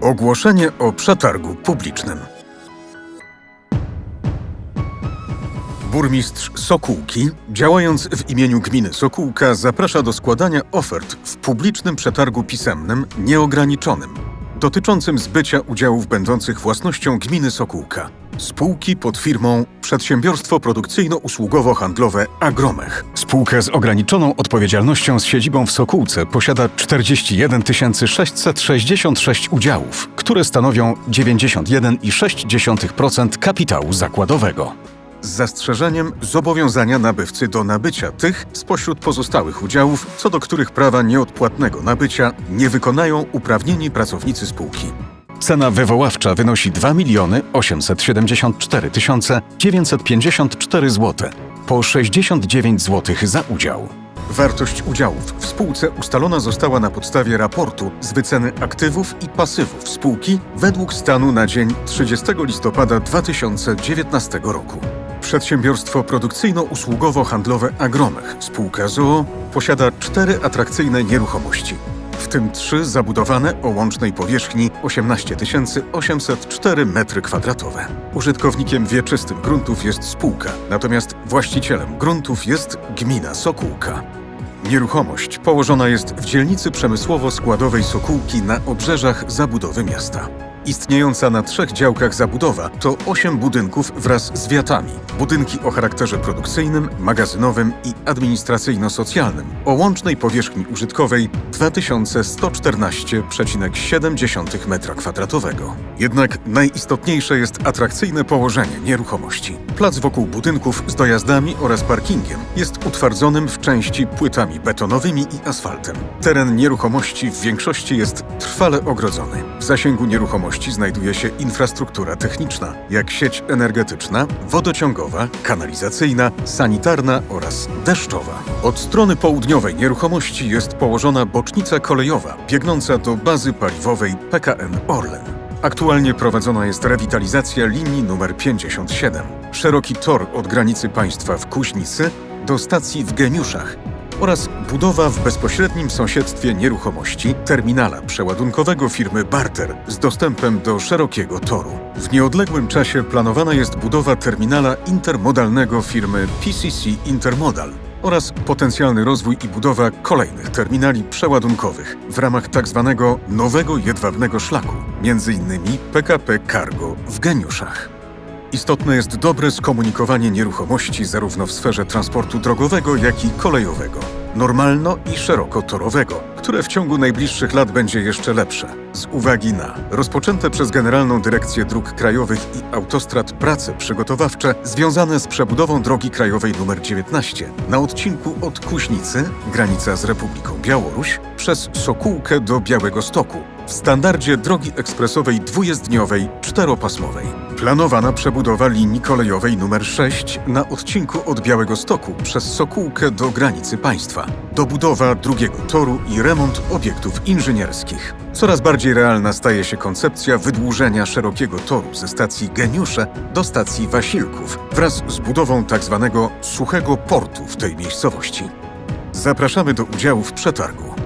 Ogłoszenie o przetargu publicznym. Burmistrz Sokółki, działając w imieniu gminy Sokółka, zaprasza do składania ofert w publicznym przetargu pisemnym nieograniczonym, dotyczącym zbycia udziałów będących własnością gminy Sokółka. Spółki pod firmą Przedsiębiorstwo Produkcyjno-Usługowo Handlowe Agromech. Spółkę z ograniczoną odpowiedzialnością z siedzibą w Sokółce posiada 41 666 udziałów, które stanowią 91,6% kapitału zakładowego z zastrzeżeniem zobowiązania nabywcy do nabycia tych spośród pozostałych udziałów, co do których prawa nieodpłatnego nabycia nie wykonają uprawnieni pracownicy spółki. Cena wywoławcza wynosi 2 miliony 874 954 zł, po 69 zł za udział. Wartość udziałów w spółce ustalona została na podstawie raportu z wyceny aktywów i pasywów spółki według stanu na dzień 30 listopada 2019 roku. Przedsiębiorstwo produkcyjno-usługowo-handlowe Agromech, spółka ZOO, posiada cztery atrakcyjne nieruchomości, w tym trzy zabudowane o łącznej powierzchni 18 804 m2. Użytkownikiem wieczystym gruntów jest spółka, natomiast właścicielem gruntów jest gmina Sokółka. Nieruchomość położona jest w dzielnicy przemysłowo-składowej Sokółki na obrzeżach zabudowy miasta. Istniejąca na trzech działkach zabudowa to osiem budynków wraz z wiatami. Budynki o charakterze produkcyjnym, magazynowym i administracyjno-socjalnym o łącznej powierzchni użytkowej 2114,7 m2. Jednak najistotniejsze jest atrakcyjne położenie nieruchomości. Plac wokół budynków z dojazdami oraz parkingiem jest utwardzonym w części płytami betonowymi i asfaltem. Teren nieruchomości w większości jest trwale ogrodzony. W zasięgu nieruchomości znajduje się infrastruktura techniczna, jak sieć energetyczna, wodociągowa, kanalizacyjna, sanitarna oraz deszczowa. Od strony południowej nieruchomości jest położona bocznica kolejowa biegnąca do bazy paliwowej PKN Orlen. Aktualnie prowadzona jest rewitalizacja linii numer 57. Szeroki tor od granicy państwa w Kuźnicy do stacji w Geniuszach oraz budowa w bezpośrednim sąsiedztwie nieruchomości terminala przeładunkowego firmy Barter z dostępem do szerokiego toru. W nieodległym czasie planowana jest budowa terminala intermodalnego firmy PCC Intermodal oraz potencjalny rozwój i budowa kolejnych terminali przeładunkowych w ramach tzw. nowego jedwabnego szlaku, m.in. PKP Cargo w Geniuszach. Istotne jest dobre skomunikowanie nieruchomości zarówno w sferze transportu drogowego, jak i kolejowego, normalno i szerokotorowego, które w ciągu najbliższych lat będzie jeszcze lepsze, z uwagi na rozpoczęte przez Generalną Dyrekcję Dróg Krajowych i Autostrad prace przygotowawcze związane z przebudową drogi krajowej nr 19 na odcinku od Kuźnicy, granica z Republiką Białoruś, przez Sokółkę do Białego Stoku, w standardzie drogi ekspresowej dwujezdniowej czteropasmowej. Planowana przebudowa linii kolejowej nr 6 na odcinku od Białego Stoku przez Sokółkę do granicy państwa. Dobudowa drugiego toru i remont obiektów inżynierskich. Coraz bardziej realna staje się koncepcja wydłużenia szerokiego toru ze stacji Geniusze do stacji Wasilków wraz z budową tzw. suchego portu w tej miejscowości. Zapraszamy do udziału w przetargu.